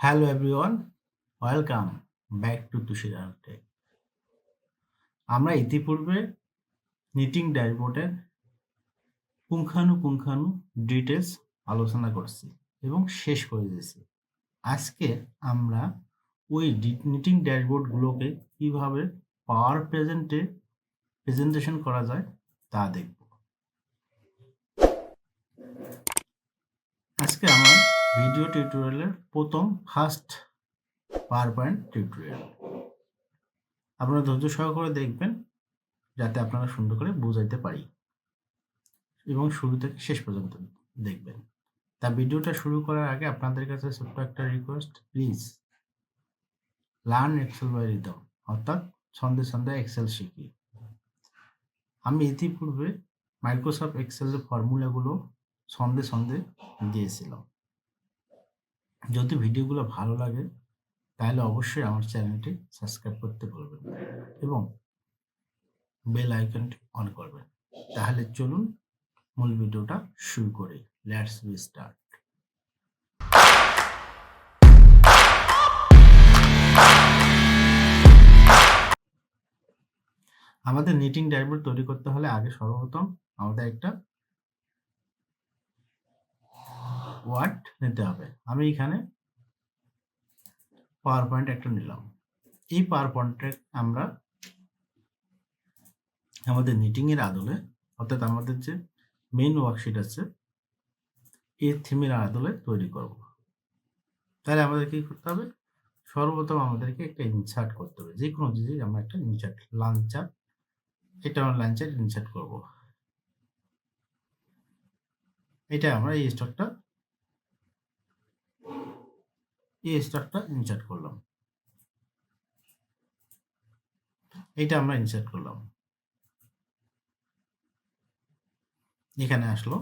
Hello everyone welcome back to তুষির আমরা ইতিপূর্বে knitting ড্যাশবোর্ডের পুঙ্খানুপুঙ্খানু details আলোচনা করছি এবং শেষ করে দিয়েছি। আজকে আমরা ওই নিটিং ড্যাশবোর্ডগুলোকে কীভাবে পাওয়ার প্রেজেন্টে প্রেজেন্টেশন করা যায় তা দেখব। আজকে আমার ভিডিও টিউটোরিয়ালের প্রথম ফার্স্ট পাওয়ার পয়েন্ট টিউটোরিয়াল আপনারা ধৈর্য সহকারে দেখবেন, যাতে আপনারা সুন্দর করে বোঝাইতে পারি। এবং শুরু থেকে শেষ পর্যন্ত দেখবেন। তা ভিডিওটা শুরু করার আগে আপনাদের কাছে ছোট্ট একটা request please learn Excel by rhythm অর্থাৎ ছন্দে ছন্দে এক্সেল শিখি। আমি ইতিপূর্বে মাইক্রোসফট এক্সেলের ফর্মুলাগুলো ছন্দে ছন্দে দিয়েছিলাম। যদি ভিডিওগুলো ভালো লাগে, তাহলে অবশ্যই আমার চ্যানেলটি সাবস্ক্রাইব করতে বলবেন এবং বেল আইকনটি অন করবেন। তাহলে চলুন মূল ভিডিওটা শুরু করি। লেটস বি স্টার্ট আমাদের নিটিং ড্যাশবোর্ড তৈরি করতে হলে আগে সর্বপ্রথম আমাদের একটা ওয়ার্ড নিতে হবে। আমি এখানে পাওয়ার পয়েন্ট একটা নিলাম। এই পাওয়ার পয়েন্টে আমরা আমাদের নিটিংয়ের আদলে, অর্থাৎ আমাদের যে মেইন ওয়ার্কশিট আছে, এই থিমের আদলে তৈরি করব। তাহলে আমাদের কি করতে হবে? সর্বপ্রথম আমাদেরকে একটা ইনসার্ট করতে হবে। যে কোনো জিনিস আমরা একটা ইনসার্ট লাঞ্চার এটা আমরা লাঞ্চার ইনসার্ট করব। এটা আমরা এই স্টকটা এই স্টকটা ইনসার্ট করলাম। এইটা আমরা ইনসার্ট করলাম। এখানে আসলো।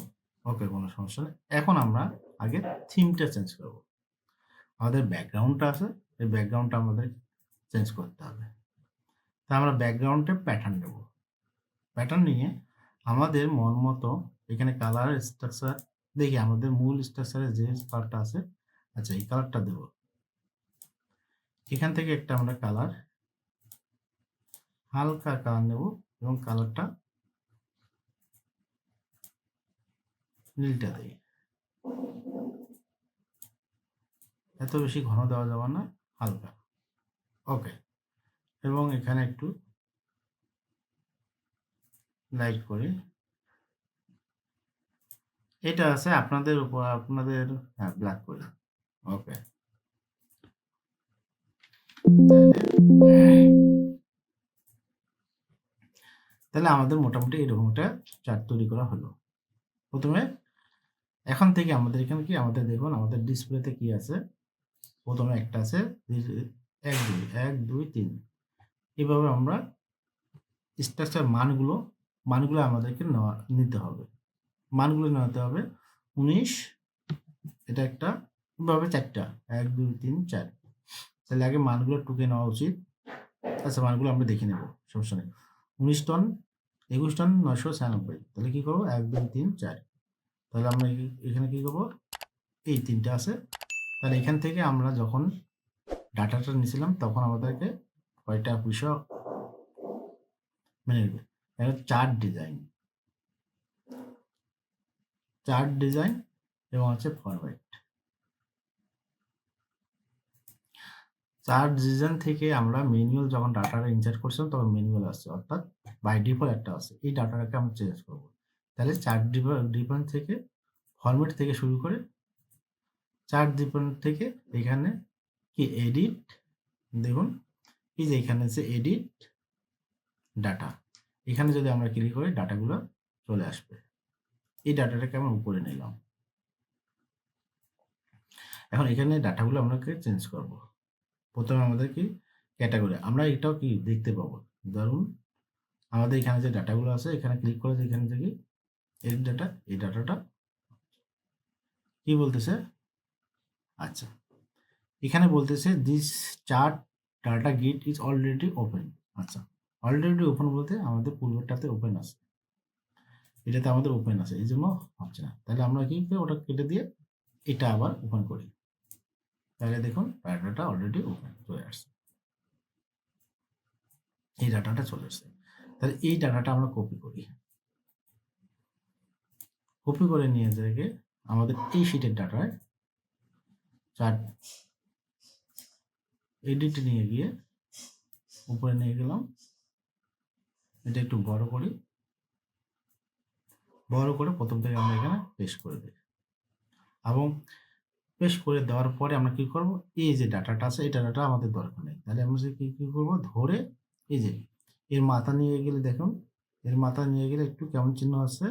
ওকে, কোনো সমস্যা নেই। এখন আমরা আগে থিমটা চেঞ্জ করব। আমাদের ব্যাকগ্রাউন্ডটা আছে, এই ব্যাকগ্রাউন্ডটা আমাদের চেঞ্জ করতে হবে। তা আমরা ব্যাকগ্রাউন্ডে প্যাটার্ন নেব। প্যাটার্ন নিয়ে আমাদের মন মতো এখানে কালার স্ট্রাকচার দেখি আমাদের মূল স্ট্রাকচারে যে কালারটা আছে আচ্ছা এই কালারটা দেব। এখান থেকে একটা আমরা কালার হালকা কালার নেব এবং কালারটা নীলটা দেই। এত বেশি ঘন দেওয়া যাবে না, হালকা। ওকে এবং এখানে একটু লাইট করি। এটা আছে আপনাদের উপর, আপনাদের হ্যাঁ ব্ল্যাক করি। ওকে তাহলে আমাদের মোটামুটি এরকম একটা চার্ট তৈরি করা হলো। প্রথমে, এখন থেকে আমাদের এখানে কি? আমাদের দেখুন, আমাদের ডিসপ্লেতে কি আছে? প্রথমে একটা আছে এক, দুই এক, দুই, তিন। এভাবে আমরা স্ট্রাকচার মানগুলো মানগুলো আমাদেরকে নেওয়া, নিতে হবে। মানগুলো নিতে হবে উনিশ, এটা একটা এভাবে চারটা, এক, দুই, তিন, চার। তাহলে আগে মানগুলো টুকে নেওয়া উচিত। আচ্ছা মানগুলো আমরা দেখে নেব, সমস্যা নেই। উনিশ টন, একুশ টন, নয়শো ছিয়ানব্বই। তাহলে কী করব? এক, দুই, তিন, চার। তাহলে আমরা এখানে কী করব? এই তিনটে আছে। তাহলে এখান থেকে আমরা যখন ডাটাটা নিয়েছিলাম তখন আমাদেরকে কয়টা বিষয় মেনে নেবে। চার ডিজাইন। চার ডিজাইন এবং হচ্ছে ফরম্যাট চার্ট ডিজাইন থেকে আমরা ম্যানুয়াল যখন ডাটাটা ইনসার্ট করছিলাম, তখন ম্যানুয়াল আসছে, অর্থাৎ বাই ডিফল্ট একটা আছে এই ডাটাটাকে আমরা চেঞ্জ করব। তাহলে চার্ট ডিফারেন্ট থেকে ফরম্যাট থেকে শুরু করে চার্ট ডিফারেন্ট থেকে এখানে কি এডিট দেখুন, এই যে এখানে আছে এডিট ডাটা এখানে যদি আমরা ক্লিক করি ডাটাগুলো চলে আসবে। এই ডাটাটাকে আমরা উপরে নিলাম। এখন এখানে ডাটাগুলো আমাকে চেঞ্জ করব। প্রথমে আমাদের কি? ক্যাটাগরি। আমরা এটাও কি দেখতে পাবো? ধরুন, আমাদের এখানে যে ডাটাগুলো আছে, এখানে ক্লিক করে এখানে থেকে এই ডাটা এই ডাটাটা কি বলতেছে? আচ্ছা এখানে বলতেছে this chart data get is already open আচ্ছা অলরেডি ওপেন বলতে আমাদের পূর্বেরটাতে ওপেন আছে। এটাতে আমাদের ওপেন আছে, এই জন্য হচ্ছে না। তাহলে আমরা কি ওটা কেটে দিয়ে এটা আবার ওপেন করি। তাহলে দেখুন ডাটাটা অলরেডি ওপেন চলে আসছে। এই ডাটাটা চলে আসছে তাহলে এই ডাটাটা আমরা কপি করি। কপি করে নিয়ে যেয়ে আমাদের এই শিটের ডাটায় চার এডিট নিয়ে গিয়ে উপরে নিয়ে গেলাম। এটা একটু বড় করি। বড় করে প্রথম থেকে আমরা এখানে পেস্ট করে দিই। এবং পেস্ট করে দেওয়ার পরে আমরা কি করব? এই যে ডাটাটা আছে, এই ডাটাটা আমাদের দরকার নেই। তাহলে আমরা যে কি কি করব? ধরে এই যে এর মাথা নিয়ে গেলে দেখুন, এর মাথা নিয়ে গেলে একটু কেমন চিহ্ন আছে?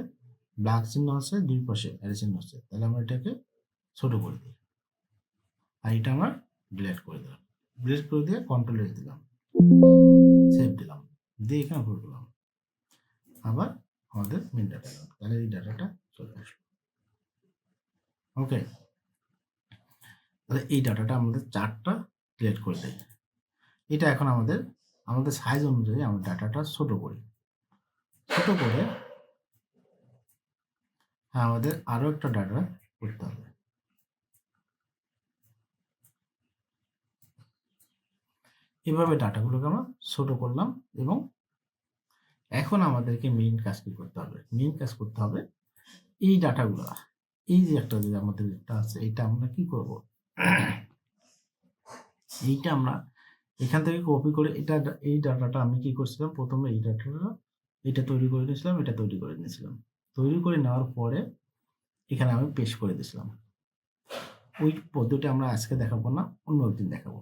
ব্ল্যাক চিহ্ন আছে, দুই পাশে অ্যারে চিহ্ন আছে। তাহলে আমরা এটাকে ছোট করে দিই। আর এটা আমরা ডিলেট করে দিলাম। ডিলেট করে দিয়ে কন্ট্রোল এস দিলাম। সেভ দিলাম। দিয়ে এখানে ভুল করলাম আবার আমাদের মেন ডাটা তাহলে এই ডাটাটা চলে আসলো। ওকে তাহলে এই ডাটাটা আমাদের চারটা ক্রিয়েট করে দেয়। এটা এখন আমাদের আমাদের সাইজ অনুযায়ী আমরা ডাটাটা ছোট করি। ছোট করে হ্যাঁ আমাদের আরও একটা ডাটা করতে হবে। এভাবে ডাটাগুলোকে আমরা ছোট করলাম এবং এখন আমাদেরকে মেইন কাজ কি করতে হবে? মেইন কাজ করতে হবে এই ডাটাগুলো, এই যে একটা যে আমাদের আছে, এটা আমরা কি করব? এইটা আমরা এখান থেকে কপি করে এটা এই ডাটাটা আমি কি করছিলাম? প্রথমে এই ডাটাটা, এটা তৈরি করে নিয়েছিলাম, এটা তৈরি করে নিয়েছিলাম। তৈরি করে নেওয়ার পরে এখানে আমি পেস্ট করে দিয়েছিলাম। ওই পদ্ধতি আমরা আজকে দেখাবো না, অন্য একদিন দেখাবো।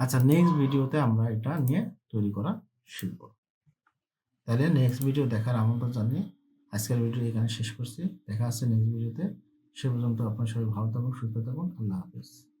আচ্ছা নেক্সট ভিডিওতে আমরা এটা নিয়ে তৈরি করা শিখব। তাহলে নেক্সট ভিডিও দেখার আমন্ত্রণ জানিয়ে আজকের ভিডিও এখানে শেষ করছি। দেখা হচ্ছে নেক্সট ভিডিওতে সে পর্যন্ত আপনার সবাই ভালো থাকুন সুস্থ থাকুন। আল্লাহ হাফিজ।